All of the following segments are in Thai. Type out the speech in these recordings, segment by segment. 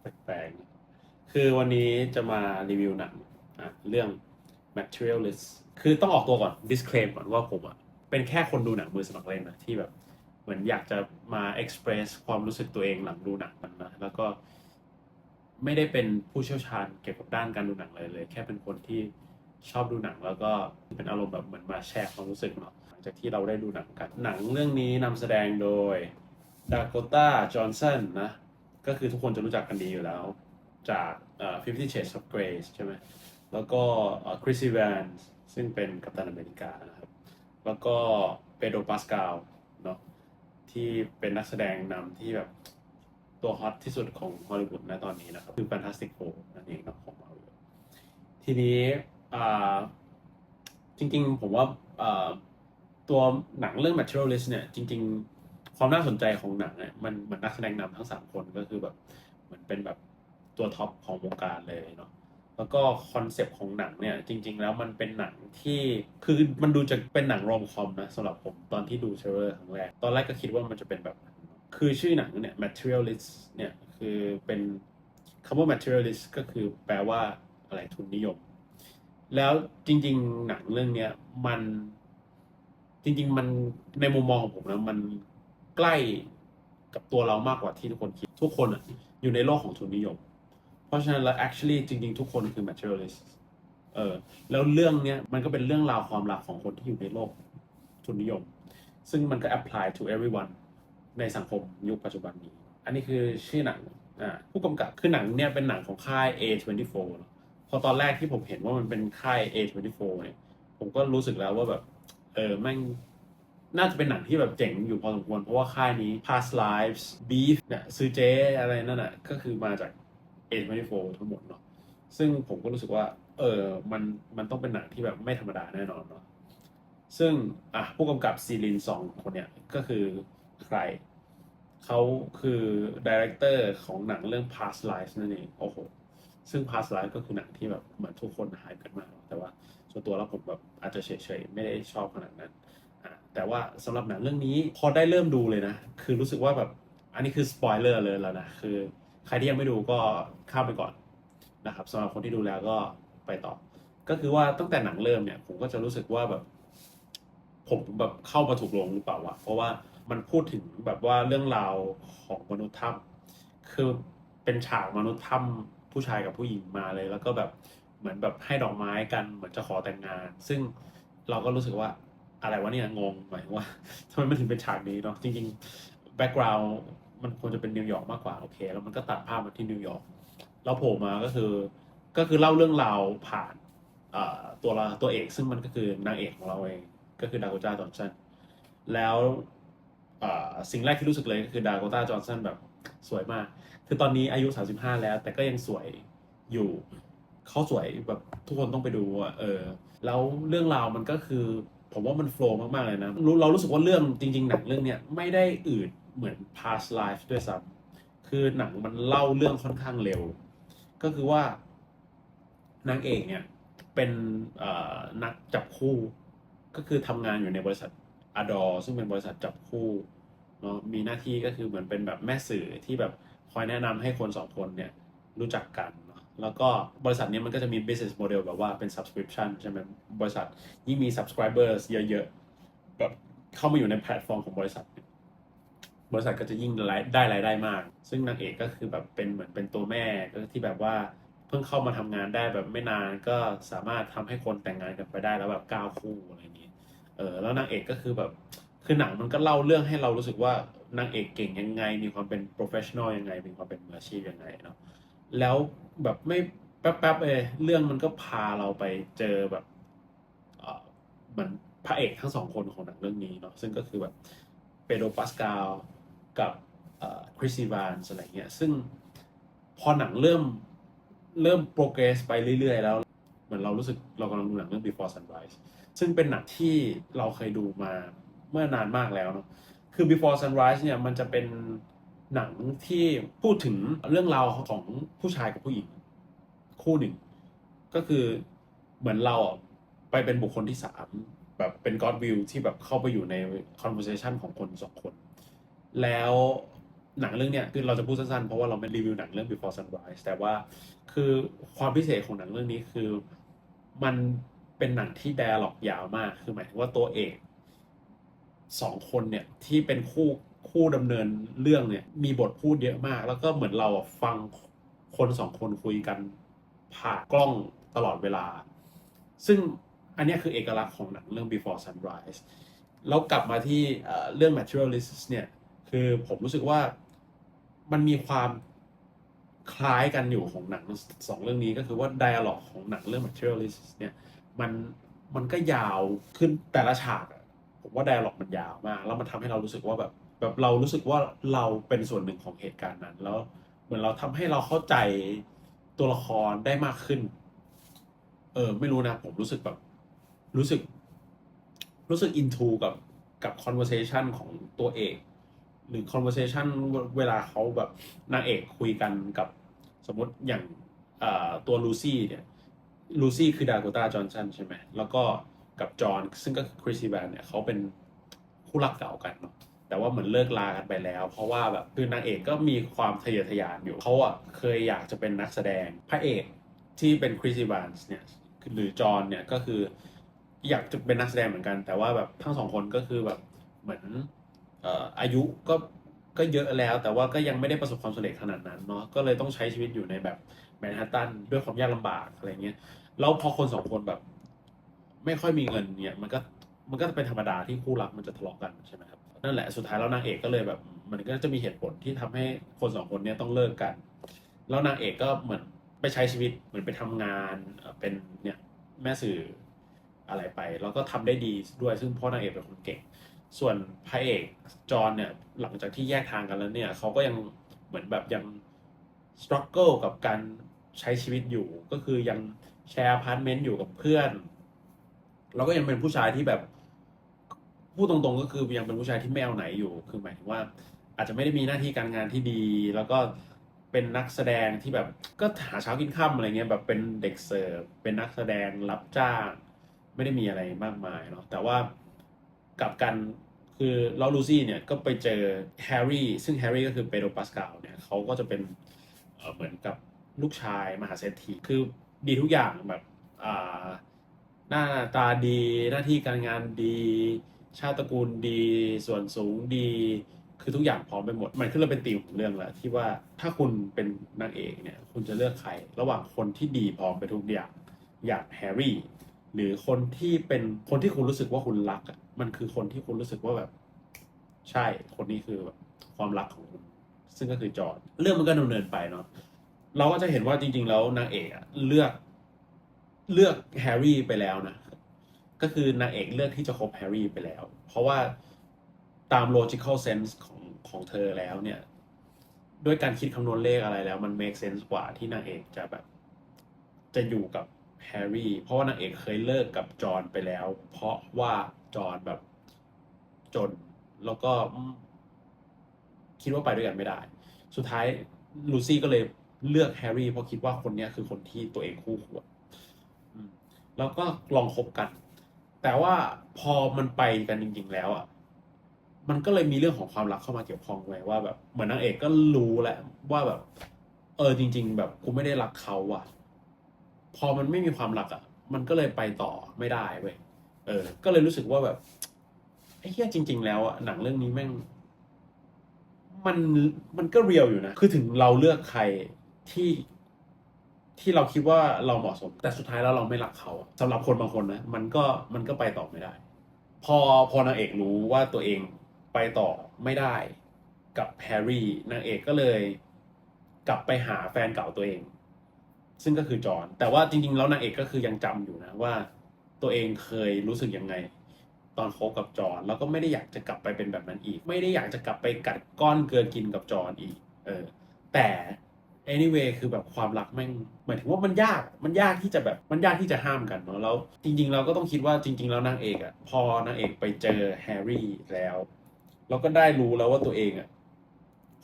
แปลกๆ คือวันนี้จะมารีวิวหนังอะเรื่อง materialist คือต้องออกตัวก่อน disclaim ก่อนว่าผมอะ เป็นแค่คนดูหนังมือสมัครเล่นนะที่แบบเหมือนอยากจะมา express ความรู้สึกตัวเองหลังดูหนังมันนะแล้วก็ไม่ได้เป็นผู้เชี่ยวชาญเกี่ยวกับด้านการดูหนังเลยเลย แค่เป็นคนที่ชอบดูหนังแล้วก็เป็นอารมณ์แบบเหมือนมาแชร์ความรู้สึกเนาะหลังจากที่เราได้ดูหนังกัน หนังเรื่องนี้นำแสดงโดยดากต้าจอห์นสันนะ ก็คือทุกคนจะรู้จักกันดีอยู่แล้ว จากเอ่อ50 Shades of Grey ใช่ไหมแล้วก็คริสซีแวนซึ่งเป็นกัปตันอเมริกานะครับแล้วก็เปโดรปาสกาลเนาะที่เป็นนักแสดงนำที่แบบตัวฮอตที่สุดของฮอลลีวูดณตอนนี้นะครับ คือ Fantastic Four นั่นเองนะของมาเวลทีนี้จริงๆ ผมว่าอ่าตัวหนังเรื่อง Materialist เนี่ย จริง ๆ ความน่าสนใจของหนังเนี่ยมันเหมือนนักแสดงนำทั้งสามคนก็คือแบบเหมือนเป็นแบบตัวท็อปของวงการเลยเนาะแล้วก็คอนเซปต์ของหนังเนี่ย จริง ๆ แล้วมันเป็นหนังที่คือมันดูจะเป็นหนังรอมคอมนะสำหรับผมตอนที่ดูเทรลเลอร์ครั้งแรก ตอนแรกก็คิดว่ามันจะเป็นแบบ คือชื่อหนังเนี่ย materialist เนี่ย คือเป็นคำว่า materialist ก็คือแปลว่าอะไรทุนนิยม แล้วจริง ๆ หนังเรื่องเนี้ยมันจริง ๆ มันในมุมมองของผมนะมัน ใกล้กับตัวเรามากกว่าที่ทุกคนคิด ทุกคนอะอยู่ในโลกของทุนนิยม เพราะฉะนั้นแล้ว actually จริง ๆ ทุกคนคือ materialist เออแล้วเรื่องเนี้ยมันก็เป็นเรื่องราวความรักของคนที่อยู่ในโลกทุนนิยม ซึ่งมันก็ apply to everyone ในสังคมยุคปัจจุบันนี้ อันนี้คือชื่อหนังอ่าผู้กำกับคือหนังเนี่ยเป็นหนังของค่าย A24 เนอะพอตอนแรกที่ผมเห็นว่ามันเป็นค่าย A24 เนี่ยผมก็รู้สึกแล้วว่าแบบเออแม่ง น่าจะเป็นหนังที่แบบเจ๋งอยู่พอสมควร เพราะว่าค่ายนี้ Past Lives Beef เนี่ยซื้อเจอะไรนั่นน่ะก็คือมาจาก A24 ทั้งหมดเนาะซึ่งผมก็รู้สึกว่า เออมันมันต้องเป็นหนังที่แบบไม่ธรรมดาแน่นอนเนาะซึ่งอะผู้กำกับซีลินสองคนเนี่ยก็คือใครเขาคือดีเรคเตอร์ของหนังเรื่อง Past Lives นั่นเองโอ้โหซึ่ง Past Lives ก็คือหนังที่แบบเหมือนทุกคนหายกันมากแต่ว่าส่วนตัวแล้วผมแบบอาจจะเฉยๆ ไม่ได้ชอบขนาดนั้น แต่ว่าสำหรับหนังเรื่องนี้พอได้เริ่มดูเลยนะ คือรู้สึกว่าแบบอันนี้คือสปอยเลอร์เลยแล้วนะ คือใครที่ยังไม่ดูก็ข้ามไปก่อนนะครับสำหรับคนที่ดูแล้วก็ไปต่อ ก็คือว่าตั้งแต่หนังเริ่มเนี่ยผมก็จะรู้สึกว่าแบบ ผมแบบเข้ามาถูกลงหรือเปล่าวะเพราะว่ามันพูดถึงแบบว่าเรื่องราวของมนุษย์ถ้ำคือเป็นฉากมนุษย์ถ้ำผู้ชายกับผู้หญิงมาเลย แล้วก็แบบเหมือนแบบให้ดอกไม้กันเหมือนจะขอแต่งงาน ซึ่งเราก็รู้สึกว่า อะไรวะเนี่ยงงหมายว่าทำไมมันถึงเป็นฉากนี้เนาะจริงๆแบ็กกราวน์มันควรจะเป็นนิวยอร์กมากกว่าโอเค แล้วมันก็ตัดภาพมาที่นิวยอร์กแล้วโผล่มาก็คือ ก็คือเล่าเรื่องราวผ่านตัวละตัวเอกซึ่งมันก็คือนางเอกของเราเองก็คือดาโกต้าจอห์นสันแล้วสิ่งแรกที่รู้สึกเลยก็คือดาโกต้าจอห์นสันแบบสวยมาก คือตอนนี้อายุ 35 แล้ว แต่ก็ยังสวยอยู่เขาสวยแบบทุกคนต้องไปดูอะเออ แล้วเรื่องราวมันก็คือ ผมว่ามันโฟล์มาก ๆ เลยนะรู้เรารู้สึกว่าเรื่องจริง ๆ หนังเรื่องเนี้ยไม่ได้อืดเหมือน past life ด้วยซ้ำคือหนังมันเล่าเรื่องค่อนข้างเร็ว ก็คือว่านางเอกเนี่ยเป็นนักจับคู่ ก็คือทำงานอยู่ในบริษัทอดอซึ่งเป็นบริษัทจับคู่เนาะมีหน้าที่ก็คือเหมือนเป็นแบบแม่สื่อที่แบบคอยแนะนำให้คนสองคนเนี่ยรู้จักกัน แล้วก็บริษัทนี้มันก็จะมี business model แบบว่าเป็น subscription ใช่ไหมบริษัทยิ่งมี subscribers เยอะๆ แบบเข้ามาอยู่ในแพลตฟอร์มของบริษัท บริษัทก็จะยิ่งได้รายได้มาก ซึ่งนางเอกก็คือแบบเป็นเหมือนเป็นตัวแม่ก็ที่แบบว่าเพิ่งเข้ามาทำงานได้แบบไม่นานก็สามารถทำให้คนแต่งงานกันไปได้แล้วแบบก้าวคู่อะไรอย่างนี้เออแล้วนางเอกก็คือแบบคือหนังมันก็เล่าเรื่องให้เรารู้สึกว่านางเอกเก่งยังไง มีความเป็น professional ยังไง มีความเป็นมืออาชีพยังไงเนาะ แล้วแบบไม่แป๊บๆเอยเรื่องมันก็พาเราไปเจอแบบเออเหมือนพระเอกทั้งสองคนของหนังเรื่องนี้เนาะซึ่งก็คือแบบเปโดรปาสกาลกับคริสซีวานอะไรเงี้ยซึ่งพอหนังเริ่มเริ่มโปรเกรสไปเรื่อย ๆ แล้ว เหมือนเรารู้สึกเรากำลังดูหนังเรื่อง Before Sunrise ซึ่งเป็นหนังที่เราเคยดูมาเมื่อนานมากแล้วเนาะคือ Before Sunrise เนี่ยมันจะเป็น หนังที่พูดถึงเรื่องราวของผู้ชายกับผู้หญิง คู่หนึ่ง ก็คือเหมือนเราไปเป็นบุคคลที่สามแบบเป็น God View ที่แบบเข้าไปอยู่ใน conversation ของคนสองคน แล้วหนังเรื่องเนี้ยคือเราจะพูดสั้นๆ เพราะว่าเราไม่รีวิวหนังเรื่อง Before Sunrise แต่ว่าคือความพิเศษของหนังเรื่องนี้คือมันเป็นหนังที่ d ด a l ล็อกยาวมาก คือหมายถึงว่าตัวเอกสองคนเนี่ยที่เป็นคู่ คู่ดำเนินเรื่องเนี่ยมีบทพูดเยอะมาก แล้วก็เหมือนเราฟังคนสองคนคุยกันผ่านกล้องตลอดเวลา ซึ่งอันนี้คือเอกลักษณ์ของหนังเรื่อง Before Sunrise แล้วกลับมาที่เรื่อง Materialist เนี่ย คือผมรู้สึกว่ามันมีความคล้ายกันอยู่ของหนังสองเรื่องนี้ก็คือว่า dialog ของหนังเรื่อง Materialist เนี่ยมันมันก็ยาวขึ้นแต่ละฉากผมว่า dialog มันยาวมาก แล้วมันทำให้เรารู้สึกว่าแบบ แบบเรารู้สึกว่าเราเป็นส่วนหนึ่งของเหตุการณ์นั้น แล้วเหมือนเราทำให้เราเข้าใจตัวละครได้มากขึ้น เออ ไม่รู้นะ ผมรู้สึกแบบ รู้สึก รู้สึก into กับกับ conversation ของตัวเอก หรือ conversation เวลาเขาแบบนางเอกคุยกันกับสมมติอย่างตัวลูซี่เนี่ยลูซี่คือดาโกตาจอห์นสันใช่ไหม แล้วก็กับจอห์นซึ่งก็คือคริสซีแบนเนี่ยเขาเป็นคู่รักเก่ากันเนาะ แต่ว่าเหมือนเลิกลากันไปแล้ว เพราะว่าแบบคือนางเอกก็มีความทะเยอทะยานอยู่เขาอะเคยอยากจะเป็นนักแสดงพระเอกที่เป็นคริสซีแบนส์เนี่ยหรือจอห์นเนี่ยก็คืออยากจะเป็นนักแสดงเหมือนกัน แต่ว่าแบบทั้งสองคนก็คือแบบเหมือนเอ่ออายุก็ก็เยอะแล้ว แต่ว่าก็ยังไม่ได้ประสบความสำเร็จขนาดนั้นเนาะก็เลยต้องใช้ชีวิตอยู่ในแบบแมนฮัตตันด้วยความยากลำบากอะไรเงี้ยแล้วพอคนสองคนแบบ ไม่ค่อยมีเงินเนี่ย มันก็มันก็เป็นธรรมดาที่คู่รักมันจะทะเลาะกันใช่ไหมครับ นั่นแหละสุดท้ายแล้วนางเอกก็เลยแบบ มันก็จะมีเหตุผลที่ทำให้คนสองคนเนี้ต้องเลิกกัน แล้วนางเอกก็เหมือนไปใช้ชีวิตเหมือนไปทำงานเป็นเนี่ยแม่สื่ออะไรไป แล้วก็ทำได้ดีด้วยซึ่งพ่อนางเอกเป็นคนเก่ง ส่วนพระเอกจอนเนี่ยหลังจากที่แยกทางกันแล้วเนี่ยเขาก็ยังเหมือนแบบยังสครัลเกิลกับการใช้ชีวิตอยู่ก็คือยังแชร์อพาร์ตเมนต์อยู่กับเพื่อน แล้วก็ยังเป็นผู้ชายที่แบบ พูดตรงๆก็คือยังเป็นผู้ชายที่ไม่เอาไหนอยู่ คือหมายถึงว่า อาจจะไม่ได้มีหน้าที่การงานที่ดี แล้วก็เป็นนักแสดงที่แบบก็หาเช้ากินค่ำอะไรเงี้ยแบบเป็นเด็กเสิร์ฟเป็นนักแสดงรับจ้าง ไม่ได้มีอะไรมากมายเนาะแต่ว่ากลับกันคือเราลูซี่เนี่ยก็ไปเจอแฮร์รี่ซึ่งแฮร์รี่ก็คือเปโดรปาสกาลเนี่ยเขาก็จะเป็นเเหมือนกับลูกชายมหาเศรษฐีคือดีทุกอย่างแบบอ่าหน้าตาดีหน้าที่การงานดี ชาติตระกูลดี ส่วนสูงดี คือทุกอย่างพร้อมไปหมด มันขึ้นเราเป็นตีมของเรื่องแล้วที่ว่าถ้าคุณเป็นนางเอกเนี่ย คุณจะเลือกใคร ระหว่างคนที่ดีพร้อมไปทุกอย่างอย่างแฮร์รี่หรือคนที่เป็นคนที่คุณรู้สึกว่าคุณรักอะมันคือคนที่คุณรู้สึกว่าแบบ ใช่คนนี้คือแบบความรักของคุณซึ่งก็คือจอร์นเรื่องมันก็ดำเนินไปเนาะเราก็จะเห็นว่าจริง ๆ แล้วนางเอกอะเลือกเลือกแฮร์รี่ไปแล้วนะ ก็คือนางเอกเลือกที่จะคบแฮร์รี่ไปแล้ว เพราะว่าตาม logical sense ของของเธอแล้วเนี่ย ด้วยการคิดคำนวณเลขอะไรแล้วมัน make sense กว่าที่นางเอกจะแบบ จะอยู่กับแฮร์รี่ เพราะว่านางเอกเคยเลิกกับจอห์นไปแล้ว เพราะว่าจอห์นแบบจนแล้วก็คิดว่าไปด้วยกันไม่ได้ สุดท้ายลูซี่ก็เลยเลือกแฮร์รี่เพราะคิดว่าคนนี้คือคนที่ตัวเองคู่ควรแล้วก็ลองคบกัน แต่ว่าพอมันไปกันจริง ๆ แล้วอะมันก็เลยมีเรื่องของความรักเข้ามาเกี่ยวข้องไว้ว่าแบบเหมือนนางเอกก็รู้แหละว่าแบบ เออจริง ๆ แบบกูไม่ได้รักเขาอะ พอมันไม่มีความรักอะ มันก็เลยไปต่อไม่ได้เว้ยเออ ก็เลยรู้สึกว่าแบบไอ้เหี้ยจริง ๆ แล้วอะหนังเรื่องนี้แม่ง มันมันก็เรียวอยู่นะคือถึงเราเลือกใครที่ ที่เราคิดว่าเราเหมาะสม แต่สุดท้ายแล้วเราไม่รักเขาอะสำหรับคนบางคนนะมันก็มันก็ไปต่อไม่ได้ พอพอนางเอกรู้ว่าตัวเองไปต่อไม่ได้กับแฮร์รี่นางเอกก็เลย กลับไปหาแฟนเก่าตัวเอง ซึ่งก็คือจอห์นแต่ว่าจริง ๆ แล้วนางเอกก็คือยังจำอยู่นะว่า ตัวเองเคยรู้สึกยังไง ตอนคบกับจอห์นแล้วก็ไม่ได้อยากจะกลับไปเป็นแบบนั้นอีก ไม่ได้อยากจะกลับไปกัดก้อนเกลือกินกับจอห์นอีก เออ แต่ anyway คือแบบความรักแม่งหมายถึงว่ามันยากมันยากที่จะแบบมันยากที่จะห้ามกันเนาะแล้วจริง ๆ เราก็ต้องคิดว่าจริง ๆ แล้วนางเอกอะพอนางเอกไปเจอแฮร์รี่แล้ว เราก็ได้รู้แล้วว่าตัวเองอะ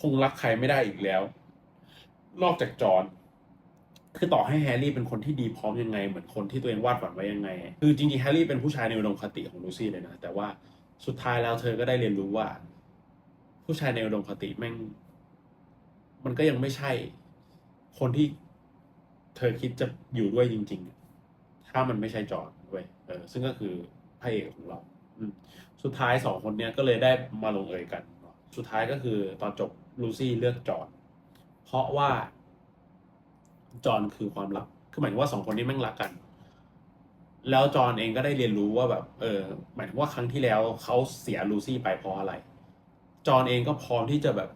คงรักใครไม่ได้อีกแล้ว นอกจากจอห์นคือต่อให้แฮร์รี่เป็นคนที่ดีพร้อมยังไง เหมือนคนที่ตัวเองวาดฝันไว้ยังไง คือจริงๆแฮร์รี่เป็นผู้ชายในอุดมคติของลูซี่เลยนะ แต่ว่าสุดท้ายแล้วเธอก็ได้เรียนรู้ว่า ผู้ชายในอุดมคติแม่ง มันก็ยังไม่ใช่ คนที่เธอคิดจะอยู่ด้วยจริง ๆ ถ้ามันไม่ใช่จอห์นเว้ยเออซึ่งก็คือพระเอกของเรา อืมสุดท้ายสองคนเนี้ยก็เลยได้มาลงเอยกัน สุดท้ายก็คือตอนจบลูซี่เลือกจอห์นเพราะว่าจอห์นคือความรัก คือหมายถึงว่าสองคนนี้แม่งรักกัน แล้วจอห์นเองก็ได้เรียนรู้ว่าแบบ เออ หมายถึงว่าครั้งที่แล้วเขาเสียลูซี่ไปเพราะอะไร จอห์นเองก็พร้อมที่จะแบบ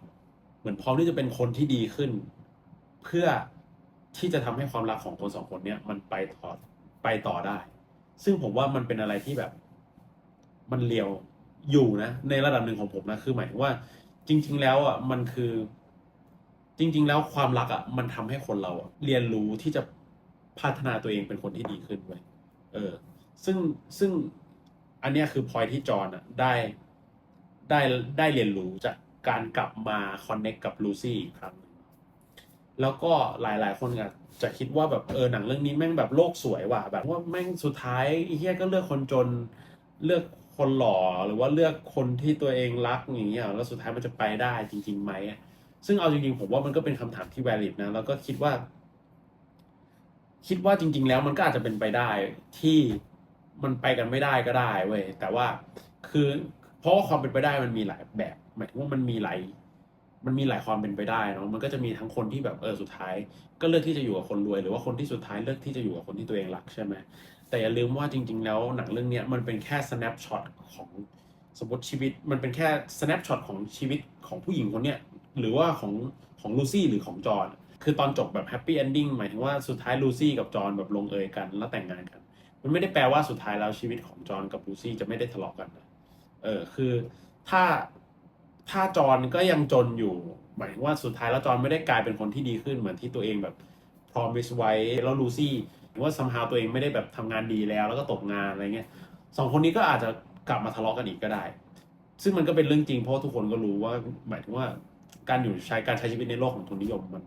เหมือนพร้อมที่จะเป็นคนที่ดีขึ้น เพื่อที่จะทำให้ความรักของคนสองคนเนี้ยมันไปต่อไปต่อได้ ซึ่งผมว่ามันเป็นอะไรที่แบบ มันเลียวอยู่นะ ในระดับหนึ่งของผมนะคือหมายถึงว่า จริง ๆ แล้วอะมันคือ จริง ๆ แล้วความรักอะมันทำให้คนเราเรียนรู้ที่จะพัฒนาตัวเองเป็นคนที่ดีขึ้นเว้ยเออ ซึ่งซึ่งอันนี้คือพอยที่จอห์นอะได้ได้ได้เรียนรู้จากการกลับมาคอนเน็กกับลูซี่อีกครั้ง แล้วก็หลายๆ คนอาจจะคิดว่าแบบเออหนังเรื่องนี้แม่งแบบโลกสวยว่ะแบบว่าแม่งสุดท้ายเฮียก็เลือกคนจนเลือกคนหล่อหรือว่าเลือกคนที่ตัวเองรักอย่างเงี้ยแล้วสุดท้ายมันจะไปได้จริงๆไหมอะซึ่งเอาจริงๆผมว่ามันก็เป็นคำถามที่ valid นะแล้วก็คิดว่า คิดว่าจริง ๆ แล้วมันก็อาจจะเป็นไปได้ที่มันไปกันไม่ได้ก็ได้เว้ยแต่ว่าคือเพราะว่าความเป็นไปได้มันมีหลายแบบหมายถึงว่ามันมีหลาย มันมีหลายความเป็นไปได้เนาะมันก็จะมีทั้งคนที่แบบเออสุดท้าย ก็เลือกที่จะอยู่กับคนรวย หรือว่าคนที่สุดท้ายเลือกที่จะอยู่กับคนที่ตัวเองรักใช่ไหมแต่อย่าลืมว่าจริง ๆ แล้วหนังเรื่องนี้มันเป็นแค่ snapshot ของสมมติชีวิตมันเป็นแค่ snapshot ของชีวิตของผู้หญิงคนเนี้ยหรือว่าของของลูซี่หรือของจอห์นคือตอนจบแบบ happy ending หมายถึงว่าสุดท้ายลูซี่กับจอห์นแบบลงเอยกันแล้วแต่งงานกัน มันไม่ได้แปลว่าสุดท้ายแล้วชีวิตของจอห์นกับลูซี่จะไม่ได้ทะเลาะกันนะเออคือถ้า ถ้าจอห์นก็ยังจนอยู่ หมายถึงว่าสุดท้ายแล้วจอห์นไม่ได้กลายเป็นคนที่ดีขึ้นเหมือนที่ตัวเองแบบ promise ไว้แล้วลูซี่ว่าซัมฮาวตัวเองไม่ได้แบบทำงานดีแล้ว แล้วก็ตกงานอะไรเงี้ยสองคนนี้ก็อาจจะกลับมาทะเลาะกันอีกก็ได้ ซึ่งมันก็เป็นเรื่องจริงเพราะทุกคนก็รู้ว่าหมายถึงว่าการอยู่ใช้การใช้ชีวิตในโลกของทุนนิยมมัน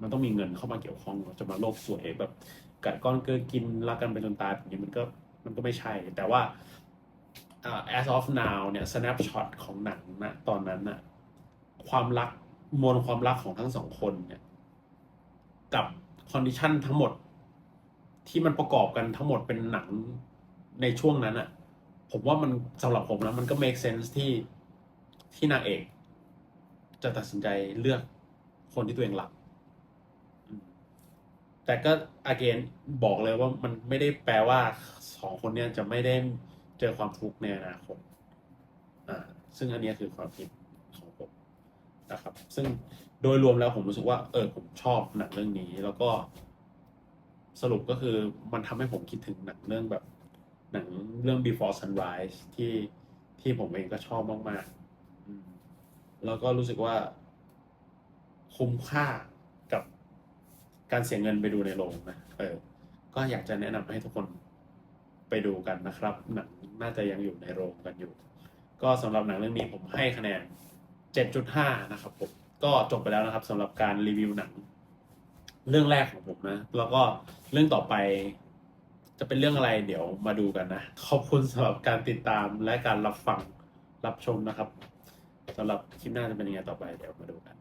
มันต้องมีเงินเข้ามาเกี่ยวข้องจะมาโลกสวยแบบกัดก้อนเกลือกินรักกันไปจนตายแบบนี้มันก็มันก็ไม่ใช่ แต่ว่า as of now เนี่ย snapshot ของหนังนะตอนนั้นน่ะความรักมวลความรักของทั้งสองคนเนี่ย กับคอนดิชันทั้งหมด ที่มันประกอบกันทั้งหมดเป็นหนังในช่วงนั้นอะผมว่ามันสำหรับผมนะมันก็ make sense ที่ที่นางเอกจะตัดสินใจเลือกคนที่ตัวเองรัก แต่ก็ again บอกเลยว่ามันไม่ได้แปลว่าสองคนเนี้ยจะไม่ได้ เจอความทุกข์ในอนาคตอ่าซึ่งอันนี้คือความคิดของผมนะครับ ซึ่งโดยรวมแล้วผมรู้สึกว่า เออผมชอบหนังเรื่องนี้ แล้วก็สรุปก็คือมันทำให้ผมคิดถึงหนังเรื่องแบบ หนังเรื่อง Before Sunrise ที่ที่ผมเองก็ชอบมากๆแล้วก็รู้สึกว่าคุ้มค่ากับการเสียเงินไปดูในโรงนะ เออ ก็อยากจะแนะนำให้ทุกคน ไปดูกันนะครับหนังน่าจะยังอยู่ในโรงกันอยู่ ก็สำหรับหนังเรื่องนี้ผมให้คะแนน 7.5 นะครับผมก็จบไปแล้วนะครับสำหรับการรีวิวหนัง เรื่องแรกของผมนะ แล้วก็เรื่องต่อไปจะเป็นเรื่องอะไรเดี๋ยวมาดูกันนะ ขอบคุณสำหรับการติดตามและการรับฟังรับชมนะครับสำหรับคลิปหน้าจะเป็นยังไงต่อไปเดี๋ยวมาดูกัน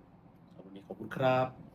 สำหรับวันนี้ขอบคุณครับ